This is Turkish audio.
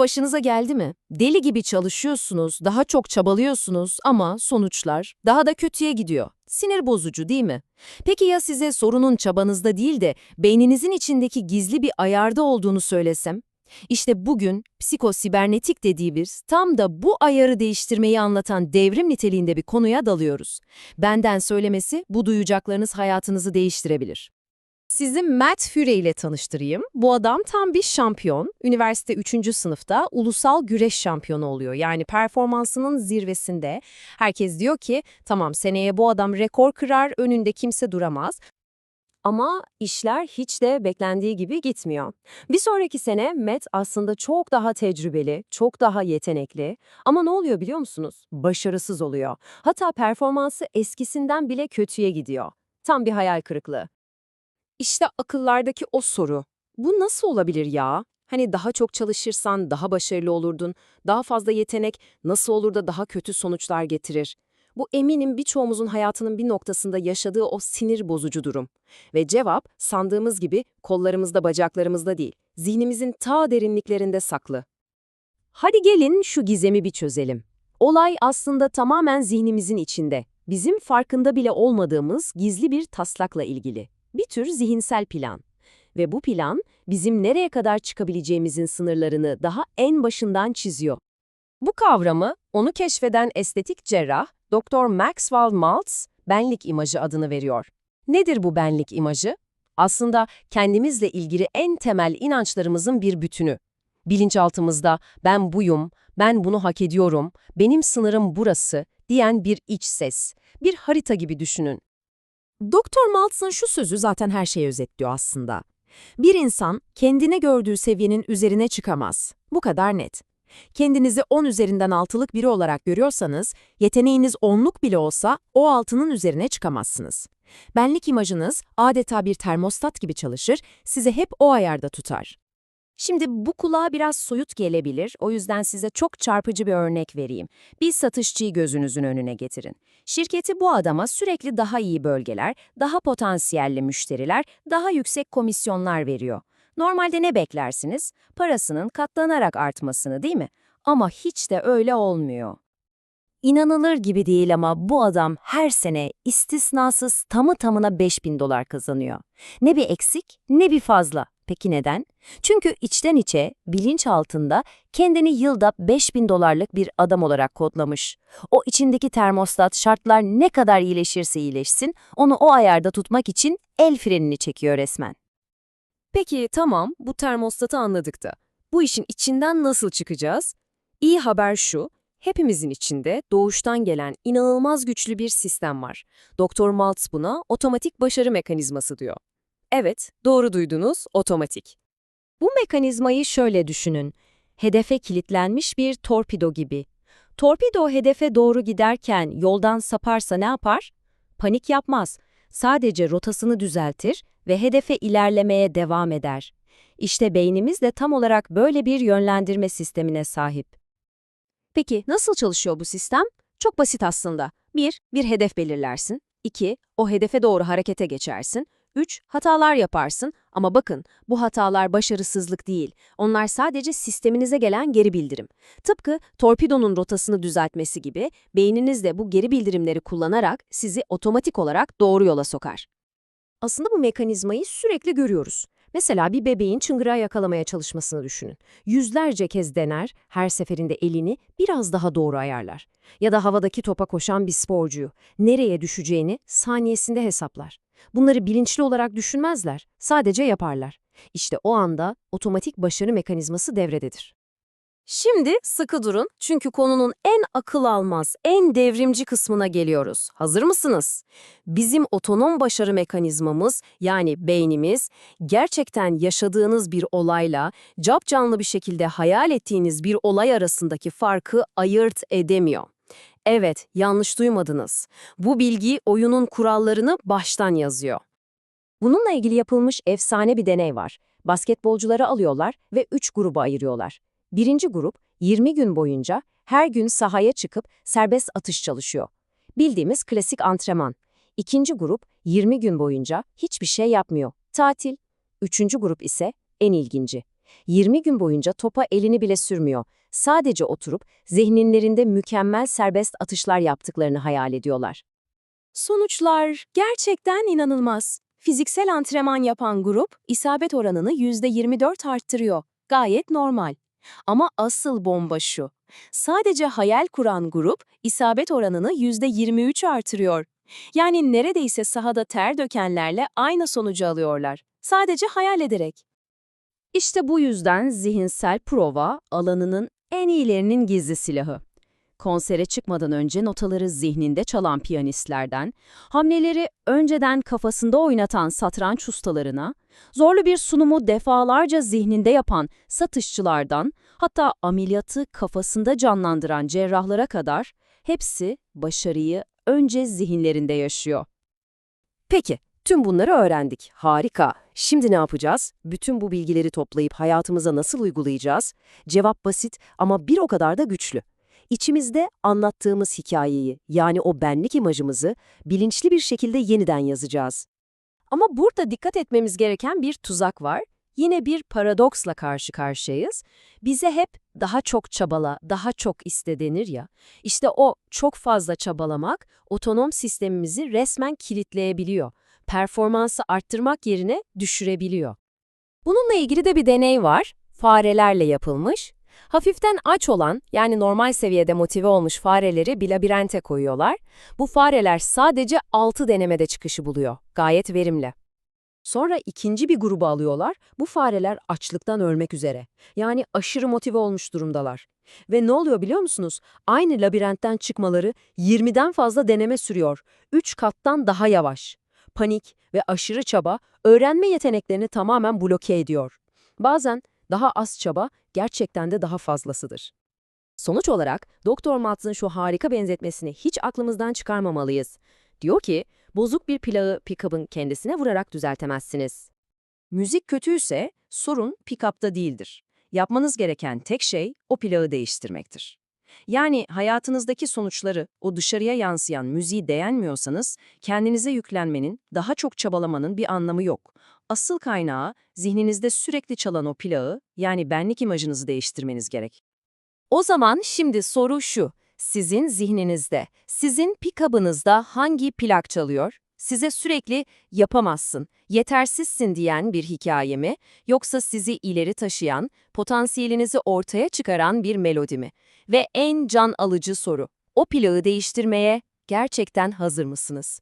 başınıza geldi mi? Deli gibi çalışıyorsunuz, daha çok çabalıyorsunuz ama sonuçlar daha da kötüye gidiyor. Sinir bozucu değil mi? Peki ya size sorunun çabanızda değil de beyninizin içindeki gizli bir ayarda olduğunu söylesem? İşte bugün psikosibernetik dediğimiz tam da bu ayarı değiştirmeyi anlatan devrim niteliğinde bir konuya dalıyoruz. Benden söylemesi bu duyacaklarınız hayatınızı değiştirebilir. Sizi Matt Fury ile tanıştırayım. Bu adam tam bir şampiyon. Üniversite 3. sınıfta ulusal güreş şampiyonu oluyor. Yani performansının zirvesinde. Herkes diyor ki tamam seneye bu adam rekor kırar, önünde kimse duramaz. Ama işler hiç de beklendiği gibi gitmiyor. Bir sonraki sene Matt aslında çok daha tecrübeli, çok daha yetenekli. Ama ne oluyor biliyor musunuz? Başarısız oluyor. Hatta performansı eskisinden bile kötüye gidiyor. Tam bir hayal kırıklığı. İşte akıllardaki o soru. Bu nasıl olabilir ya? Hani daha çok çalışırsan daha başarılı olurdun, daha fazla yetenek nasıl olur da daha kötü sonuçlar getirir? Bu eminim birçoğumuzun hayatının bir noktasında yaşadığı o sinir bozucu durum. Ve cevap sandığımız gibi kollarımızda bacaklarımızda değil, zihnimizin ta derinliklerinde saklı. Hadi gelin şu gizemi bir çözelim. Olay aslında tamamen zihnimizin içinde. Bizim farkında bile olmadığımız gizli bir taslakla ilgili. Bir tür zihinsel plan. Ve bu plan bizim nereye kadar çıkabileceğimizin sınırlarını daha en başından çiziyor. Bu kavramı onu keşfeden estetik cerrah Dr. Maxwell Maltz benlik imajı adını veriyor. Nedir bu benlik imajı? Aslında kendimizle ilgili en temel inançlarımızın bir bütünü. Bilinçaltımızda ben buyum, ben bunu hak ediyorum, benim sınırım burası diyen bir iç ses. Bir harita gibi düşünün. Doktor Maltz'ın şu sözü zaten her şeyi özetliyor aslında. Bir insan kendine gördüğü seviyenin üzerine çıkamaz. Bu kadar net. Kendinizi 10 üzerinden altılık biri olarak görüyorsanız, yeteneğiniz 10'luk bile olsa o altının üzerine çıkamazsınız. Benlik imajınız adeta bir termostat gibi çalışır, sizi hep o ayarda tutar. Şimdi bu kulağa biraz soyut gelebilir, o yüzden size çok çarpıcı bir örnek vereyim. Bir satışçıyı gözünüzün önüne getirin. Şirketi bu adama sürekli daha iyi bölgeler, daha potansiyelli müşteriler, daha yüksek komisyonlar veriyor. Normalde ne beklersiniz? Parasının katlanarak artmasını değil mi? Ama hiç de öyle olmuyor. İnanılır gibi değil ama bu adam her sene istisnasız tamı tamına 5000 dolar kazanıyor. Ne bir eksik ne bir fazla. Peki neden? Çünkü içten içe, bilinç altında kendini yılda 5000 dolarlık bir adam olarak kodlamış. O içindeki termostat şartlar ne kadar iyileşirse iyileşsin, onu o ayarda tutmak için el frenini çekiyor resmen. Peki tamam, bu termostatı anladık da. Bu işin içinden nasıl çıkacağız? İyi haber şu, hepimizin içinde doğuştan gelen inanılmaz güçlü bir sistem var. Doktor Maltz buna otomatik başarı mekanizması diyor. Evet, doğru duydunuz, otomatik. Bu mekanizmayı şöyle düşünün. Hedefe kilitlenmiş bir torpido gibi. Torpido hedefe doğru giderken yoldan saparsa ne yapar? Panik yapmaz. Sadece rotasını düzeltir ve hedefe ilerlemeye devam eder. İşte beynimiz de tam olarak böyle bir yönlendirme sistemine sahip. Peki nasıl çalışıyor bu sistem? Çok basit aslında. 1. Bir hedef belirlersin. 2. O hedefe doğru harekete geçersin. 3. Hatalar yaparsın ama bakın bu hatalar başarısızlık değil. Onlar sadece sisteminize gelen geri bildirim. Tıpkı torpidonun rotasını düzeltmesi gibi beyniniz de bu geri bildirimleri kullanarak sizi otomatik olarak doğru yola sokar. Aslında bu mekanizmayı sürekli görüyoruz. Mesela bir bebeğin çıngırağı yakalamaya çalışmasını düşünün. Yüzlerce kez dener, her seferinde elini biraz daha doğru ayarlar. Ya da havadaki topa koşan bir sporcuyu nereye düşeceğini saniyesinde hesaplar. Bunları bilinçli olarak düşünmezler, sadece yaparlar. İşte o anda otomatik başarı mekanizması devrededir. Şimdi sıkı durun çünkü konunun en akıl almaz, en devrimci kısmına geliyoruz. Hazır mısınız? Bizim otonom başarı mekanizmamız yani beynimiz gerçekten yaşadığınız bir olayla cap canlı bir şekilde hayal ettiğiniz bir olay arasındaki farkı ayırt edemiyor. Evet, yanlış duymadınız. Bu bilgi oyunun kurallarını baştan yazıyor. Bununla ilgili yapılmış efsane bir deney var. Basketbolcuları alıyorlar ve 3 gruba ayırıyorlar. Birinci grup 20 gün boyunca her gün sahaya çıkıp serbest atış çalışıyor. Bildiğimiz klasik antrenman. İkinci grup 20 gün boyunca hiçbir şey yapmıyor. Tatil. Üçüncü grup ise en ilginci. 20 gün boyunca topa elini bile sürmüyor. Sadece oturup zihinlerinde mükemmel serbest atışlar yaptıklarını hayal ediyorlar. Sonuçlar gerçekten inanılmaz. Fiziksel antrenman yapan grup isabet oranını %24 arttırıyor. Gayet normal. Ama asıl bomba şu. Sadece hayal kuran grup isabet oranını %23 artırıyor. Yani neredeyse sahada ter dökenlerle aynı sonucu alıyorlar. Sadece hayal ederek. İşte bu yüzden zihinsel prova alanının en iyilerinin gizli silahı. Konsere çıkmadan önce notaları zihninde çalan piyanistlerden, hamleleri önceden kafasında oynatan satranç ustalarına, zorlu bir sunumu defalarca zihninde yapan satışçılardan, hatta ameliyatı kafasında canlandıran cerrahlara kadar hepsi başarıyı önce zihinlerinde yaşıyor. Peki, tüm bunları öğrendik. Harika. Şimdi ne yapacağız? Bütün bu bilgileri toplayıp hayatımıza nasıl uygulayacağız? Cevap basit ama bir o kadar da güçlü. İçimizde anlattığımız hikayeyi, yani o benlik imajımızı bilinçli bir şekilde yeniden yazacağız. Ama burada dikkat etmemiz gereken bir tuzak var. Yine bir paradoksla karşı karşıyayız. Bize hep daha çok çabala, daha çok iste denir ya. İşte o çok fazla çabalamak otonom sistemimizi resmen kilitleyebiliyor. Performansı arttırmak yerine düşürebiliyor. Bununla ilgili de bir deney var. Farelerle yapılmış. Hafiften aç olan, yani normal seviyede motive olmuş fareleri bir labirente koyuyorlar. Bu fareler sadece 6 denemede çıkışı buluyor. Gayet verimli. Sonra ikinci bir grubu alıyorlar. Bu fareler açlıktan ölmek üzere. Yani aşırı motive olmuş durumdalar. Ve ne oluyor biliyor musunuz? Aynı labirentten çıkmaları 20'den fazla deneme sürüyor. 3 kattan daha yavaş. Panik ve aşırı çaba öğrenme yeteneklerini tamamen bloke ediyor. Bazen daha az çaba gerçekten de daha fazlasıdır. Sonuç olarak Doktor Matts'ın şu harika benzetmesini hiç aklımızdan çıkarmamalıyız. Diyor ki, bozuk bir plağı pick-up'ın kendisine vurarak düzeltemezsiniz. Müzik kötüyse sorun pick-up'ta değildir. Yapmanız gereken tek şey o plağı değiştirmektir. Yani hayatınızdaki sonuçları, o dışarıya yansıyan müziği beğenmiyorsanız, kendinize yüklenmenin, daha çok çabalamanın bir anlamı yok. Asıl kaynağı zihninizde sürekli çalan o plağı, yani benlik imajınızı değiştirmeniz gerek. O zaman şimdi soru şu, sizin zihninizde, sizin pick-up'ınızda hangi plak çalıyor? Size sürekli yapamazsın, yetersizsin diyen bir hikaye mi, yoksa sizi ileri taşıyan, potansiyelinizi ortaya çıkaran bir melodi mi? Ve en can alıcı soru, o plağı değiştirmeye gerçekten hazır mısınız?